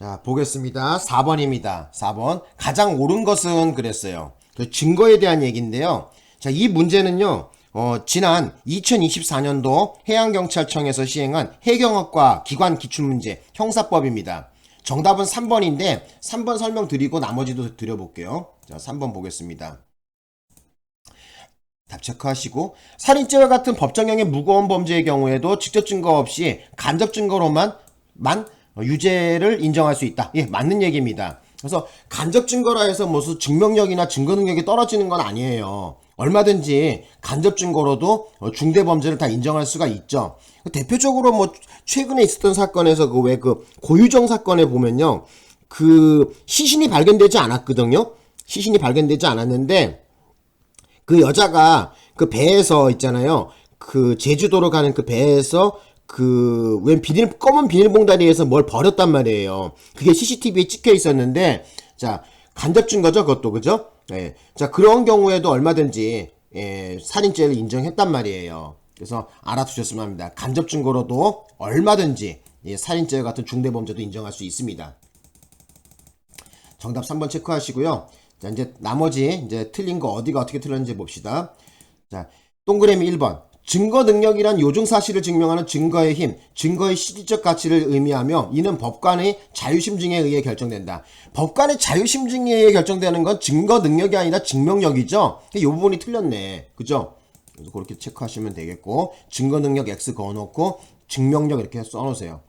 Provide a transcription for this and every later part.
자, 보겠습니다. 4번입니다. 4번. 가장 옳은 것은 그랬어요. 그 증거에 대한 얘기인데요. 자, 이 문제는요. 어, 지난 2024년도 해양경찰청에서 시행한 해경학과 기관 기출문제 형사법입니다. 정답은 3번인데 3번 설명드리고 나머지도 드려볼게요. 자, 3번 보겠습니다. 답 체크하시고 살인죄와 같은 법정형의 무거운 범죄의 경우에도 직접 증거 없이 간접 증거로만 만 유죄를 인정할 수 있다. 예, 맞는 얘기입니다. 그래서 간접 증거라 해서 무슨 증명력이나 증거 능력이 떨어지는 건 아니에요. 얼마든지 간접 증거로도 어, 중대 범죄를 다 인정할 수가 있죠. 대표적으로 뭐 최근에 있었던 사건에서 그 왜 그 고유정 사건에 보면요. 그 시신이 발견되지 않았거든요. 시신이 발견되지 않았는데 그 여자가 그 배에서 있잖아요. 그 제주도로 가는 그 배에서 그 웬 비닐 검은 비닐봉다리에서 뭘 버렸단 말이에요. 그게 CCTV에 찍혀 있었는데 자 간접 증거죠, 그것도 그죠? 예. 자 그런 경우에도 얼마든지 예, 살인죄를 인정했단 말이에요. 그래서 알아두셨으면 합니다. 간접 증거로도 얼마든지 예, 살인죄 같은 중대범죄도 인정할 수 있습니다. 정답 3번 체크하시고요. 자, 이제 나머지 이제 틀린 거 어디가 어떻게 틀렸는지 봅시다. 자, 동그라미 1번. 증거 능력이란 요중 사실을 증명하는 증거의 힘, 증거의 실질적 가치를 의미하며 이는 법관의 자유심증에 의해 결정된다. 법관의 자유심증에 의해 결정되는 건 증거 능력이 아니라 증명력이죠. 이 부분이 틀렸네. 그죠? 그래서 그렇게 체크하시면 되겠고 증거 능력 X 그어놓고 증명력 이렇게 써놓으세요.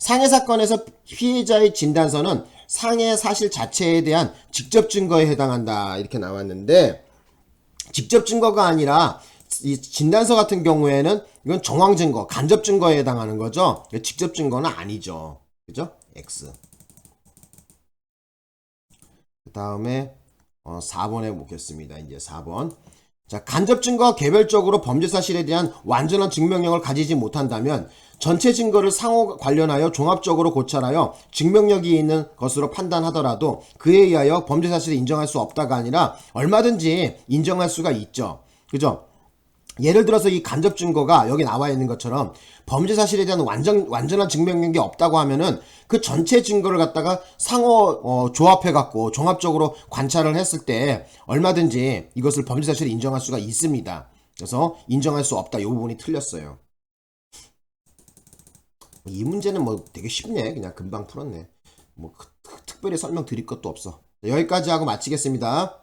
상해 사건에서 피해자의 진단서는 상해 사실 자체에 대한 직접 증거에 해당한다 이렇게 나왔는데 직접 증거가 아니라 이 진단서 같은 경우에는 이건 정황 증거, 간접 증거에 해당하는 거죠. 직접 증거는 아니죠. 그죠? X. 그 다음에 어, 4번에 보겠습니다. 이제 4번. 자, 간접 증거가 개별적으로 범죄 사실에 대한 완전한 증명력을 가지지 못한다면 전체 증거를 상호 관련하여 종합적으로 고찰하여 증명력이 있는 것으로 판단하더라도 그에 의하여 범죄 사실을 인정할 수 없다가 아니라 얼마든지 인정할 수가 있죠. 그죠? 예를 들어서 이 간접 증거가 여기 나와 있는 것처럼 범죄 사실에 대한 완전 완전한 증명력이 없다고 하면은 그 전체 증거를 갖다가 상호 어, 조합해 갖고 종합적으로 관찰을 했을 때 얼마든지 이것을 범죄 사실을 인정할 수가 있습니다. 그래서 인정할 수 없다. 이 부분이 틀렸어요. 이 문제는 뭐 되게 쉽네. 그냥 금방 풀었네. 뭐 그- 특별히 설명 드릴 것도 없어. 여기까지 하고 마치겠습니다.